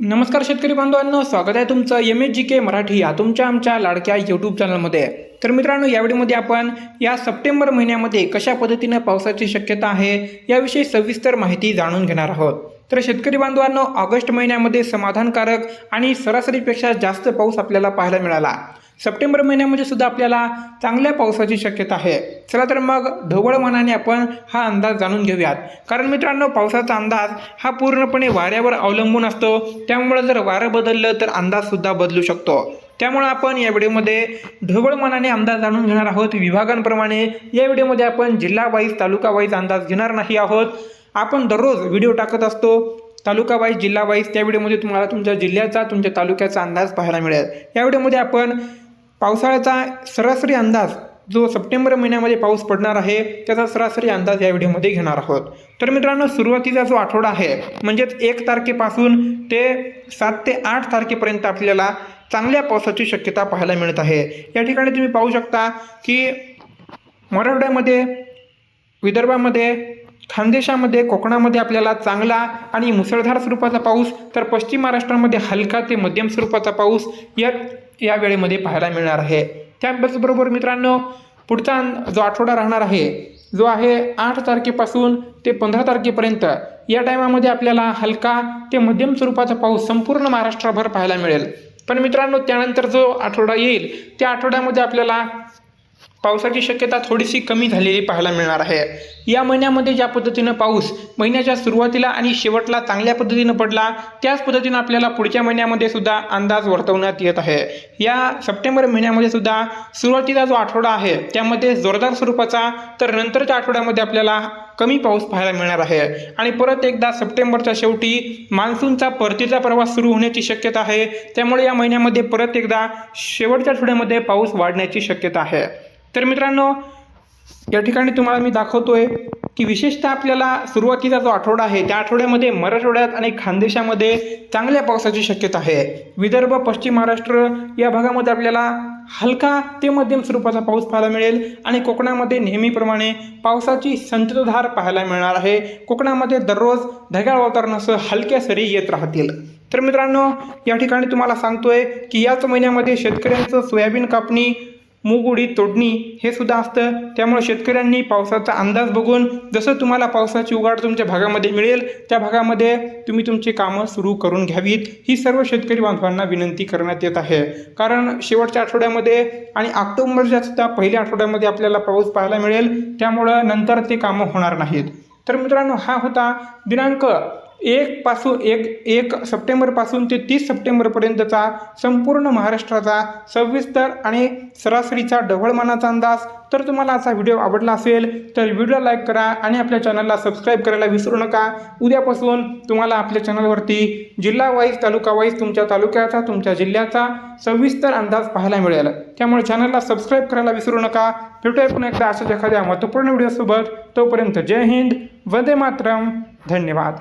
नमस्कार शेतकरी बांधवांनो स्वागत आहे तुमचं M H G K Marathi या तुमच्या आमच्या लाडक्या यूट्यूब चॅनलमध्ये तर मित्रांनो यावेळीमध्ये आपण या सप्टेंबर महिन्यामध्ये कशा पद्धतीनं पावसाची शक्यता आहे याविषयी सविस्तर माहिती जाणून घेणार आहोत. तर शेतकरी बांधवांनो ऑगस्ट महिन्यामध्ये समाधानकारक आणि सरासरीपेक्षा जास्त पाऊस आपल्याला पाहायला मिळाला. सप्टेंबर महिन्यामध्ये सुद्धा आपल्याला चांगल्या पावसाची शक्यता आहे. चला तर मग ढोबळ मनाने आपण हा अंदाज जाणून घेऊयात. कारण मित्रांनो पावसाचा अंदाज हा पूर्णपणे वाऱ्यावर अवलंबून असतो. त्यामुळे जर वारं बदललं तर अंदाजसुद्धा बदलू शकतो. त्यामुळे आपण या व्हिडिओमध्ये ढोबळ मनाने अंदाज जाणून घेणार आहोत. विभागांप्रमाणे या व्हिडिओमध्ये आपण जिल्हा वाईज तालुका वाईज अंदाज घेणार नाही आहोत. आपण दररोज व्हिडिओ टाकत असतो. तालुका वाईज जिल्हा वाईज त्या व्हिडिओमध्ये तुम्हाला तुमच्या जिल्ह्याचा तुमच्या तालुक्याचा अंदाज पाहायला मिळेल. या व्हिडिओमध्ये आपण पावसाळ्याचा सरासरी अंदाज जो सप्टेंबर महिन्यामध्ये पाऊस पडणार आहे त्याचा सरासरी अंदाज या व्हिडिओमध्ये घेणार आहोत. तर मित्रांनो सुरुवातीचा जो आठवडा आहे म्हणजेच एक तारखेपासून ते सात ते आठ तारखेपर्यंत आपल्याला चांगल्या पावसाची शक्यता पाहायला मिळत आहे. या ठिकाणी तुम्ही पाहू शकता की मराठवाड्यामध्ये विदर्भामध्ये खानदेशामध्ये कोकणामध्ये आपल्याला चांगला आणि मुसळधार स्वरूपाचा पाऊस तर पश्चिम महाराष्ट्रामध्ये हलका ते मध्यम स्वरूपाचा पाऊस या या वेळेमध्ये पाहायला मिळणार आहे. त्याचबरोबर मित्रांनो पुढचा जो आठवडा राहणार आहे जो आहे आठ तारखेपासून ते पंधरा तारखेपर्यंत या टायमामध्ये आपल्याला हलका ते मध्यम स्वरूपाचा पाऊस संपूर्ण महाराष्ट्रभर पाहायला मिळेल. पण मित्रांनो त्यानंतर जो आठवडा येईल त्या आठवड्यामध्ये आपल्याला पावसाची शक्यता थोडीशी कमी झालेली पाहायला मिळणार आहे. या महिन्यामध्ये ज्या पद्धतीनं पाऊस महिन्याच्या सुरुवातीला आणि शेवटला चांगल्या पद्धतीनं पडला त्याच पद्धतीनं आपल्याला पुढच्या महिन्यामध्ये सुद्धा अंदाज वर्तवण्यात येत आहे. या सप्टेंबर महिन्यामध्ये सुद्धा सुरुवातीचा जो आठवडा आहे त्यामध्ये जोरदार स्वरूपाचा तर नंतरच्या आठवड्यामध्ये आपल्याला कमी पाऊस पाहायला मिळणार आहे. आणि परत एकदा सप्टेंबरच्या शेवटी मान्सूनचा परतीचा प्रवास सुरू होण्याची शक्यता आहे. त्यामुळे या महिन्यामध्ये परत एकदा शेवटच्या आठवड्यामध्ये पाऊस वाढण्याची शक्यता आहे. तर मित्रांनो या ठिकाणी तुम्हाला मी दाखवतोय की विशेषतः आपल्याला सुरुवातीचा जो आठवडा आहे त्या आठवड्यामध्ये मराठवाड्यात आणि खानदेशामध्ये चांगल्या पावसाची शक्यता आहे. विदर्भ पश्चिम महाराष्ट्र या भागामध्ये आपल्याला हलका ते मध्यम स्वरूपाचा पाऊस पाहायला मिळेल आणि कोकणामध्ये नेहमीप्रमाणे पावसाची संततधार पाहायला मिळणार आहे. कोकणामध्ये दररोज ढगाळ वातावरणासह हलक्या सरी येत राहतील. तर मित्रांनो या ठिकाणी तुम्हाला सांगतोय की याच महिन्यामध्ये शेतकऱ्यांचं सोयाबीन कापणी मूग उडीद तोडणी हे सुद्धा असतं. त्यामुळे शेतकऱ्यांनी पावसाचा अंदाज बघून जसं तुम्हाला पावसाची उघाड तुमच्या भागामध्ये मिळेल त्या भागामध्ये तुम्ही तुमची कामं सुरू करून घ्यावीत. ही सर्व शेतकरी बांधवांना विनंती करण्यात येत आहे. कारण शेवटच्या आठवड्यामध्ये आणि ऑक्टोबरच्या सुद्धा पहिल्या आठवड्यामध्ये आपल्याला पाऊस पाहायला मिळेल. त्यामुळं नंतर ते कामं होणार नाहीत. तर मित्रांनो हा होता दिनांक एक पासून एक एक सप्टेंबरपासून ते तीस सप्टेंबरपर्यंतचा संपूर्ण महाराष्ट्राचा सविस्तर आणि सरासरीचा ढवळमानाचा अंदाज. तर तुम्हाला असा व्हिडिओ आवडला असेल तर व्हिडिओ लाईक करा आणि आपल्या चॅनलला सबस्क्राईब करायला विसरू नका. उद्यापासून तुम्हाला आपल्या चॅनलवरती जिल्हा वाईज तालुका वाईज तुमच्या तालुक्याचा तुमच्या जिल्ह्याचा सविस्तर अंदाज पाहायला मिळेल. त्यामुळे चॅनलला सबस्क्राईब करायला विसरू नका. भेटूया पुन्हा एकदा अशाच एखाद्या महत्त्वपूर्ण व्हिडिओसोबत. तोपर्यंत जय हिंद वंदे मातरम. धन्यवाद.